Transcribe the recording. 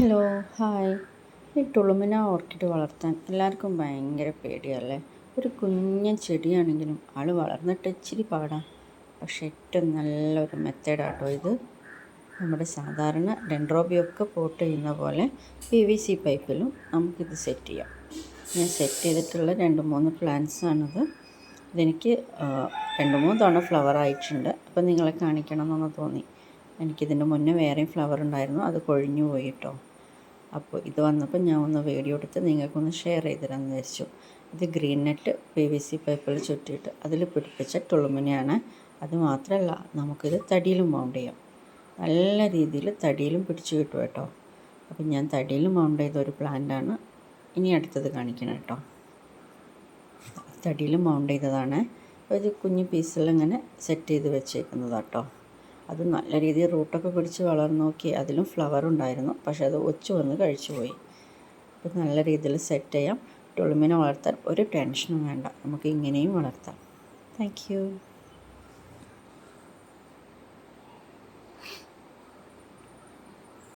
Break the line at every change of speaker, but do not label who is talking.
Hello hi. ഈ ടുളുമിന orchid വളർത്താൻ എല്ലാവർക്കും ഭയങ്കര പേടിയല്ലേ? ഒരു കുഞ്ഞ ചെടിയാണെങ്കിലും ആൾ വളർന്നിട്ട് ഇച്ചിരി പാടാം. പക്ഷെ ഏറ്റവും നല്ലൊരു മെത്തേഡാട്ടോ ഇത്. നമ്മുടെ സാധാരണ ഡെൻഡ്രോബിയൊക്കെ പോട്ട് ചെയ്യുന്ന പോലെ പി വി സി പൈപ്പിലും നമുക്കിത് സെറ്റ് ചെയ്യാം. ഞാൻ സെറ്റ് ചെയ്തിട്ടുള്ള രണ്ട് മൂന്ന് പ്ലാന്റ്സാണിത്. ഇതെനിക്ക് രണ്ട് മൂന്ന് തവണ ഫ്ലവർ ആയിട്ടുണ്ട്. അപ്പോൾ നിങ്ങളെ കാണിക്കണം എന്നൊന്ന് തോന്നി. എനിക്കിതിന്റെ മുന്നേ വേറെയും ഫ്ലവർ ഉണ്ടായിരുന്നു. അത് കൊഴിഞ്ഞു പോയി കേട്ടോ. അപ്പോൾ ഇത് വന്നപ്പോൾ ഞാൻ ഒന്ന് വീഡിയോ എടുത്ത് നിങ്ങൾക്കൊന്ന് ഷെയർ ചെയ്ത് തരാമെന്ന് വിചാരിച്ചു. ഇത് green net P V C പൈപ്പിൽ ചുറ്റിയിട്ട് അതിൽ പിടിപ്പിച്ച തുളുമിനെയാണ്. അത് മാത്രമല്ല നമുക്കിത് തടിയിലും മൗണ്ട് ചെയ്യാം. നല്ല രീതിയിൽ തടിയിലും പിടിച്ചു കിട്ടും കേട്ടോ. അപ്പം ഞാൻ തടിയിലും മൗണ്ട് ചെയ്ത ഒരു പ്ലാന്റാണ് ഇനി അടുത്തത് കാണിക്കണം കേട്ടോ. തടിയിലും മൗണ്ട് ചെയ്തതാണ്. ഒരു കുഞ്ഞു പീസിൽ ഇങ്ങനെ സെറ്റ് ചെയ്ത് വെച്ചേക്കുന്നതാട്ടോ അത് നല്ല രീതിയിൽ റൂട്ടൊക്കെ പിടിച്ച് വളർന്നു നോക്കി അതിലും ഫ്ലവർ ഉണ്ടായിരുന്നു. പക്ഷെ അത് ഒച്ചു വന്ന് കഴിച്ചു പോയി. അപ്പോൾ നല്ല രീതിയിൽ സെറ്റ് ചെയ്യാം. ടൊളുമിനെ വളർത്താൻ ഒരു ടെൻഷനും വേണ്ട. നമുക്ക് ഇങ്ങനെയും വളർത്താം. താങ്ക്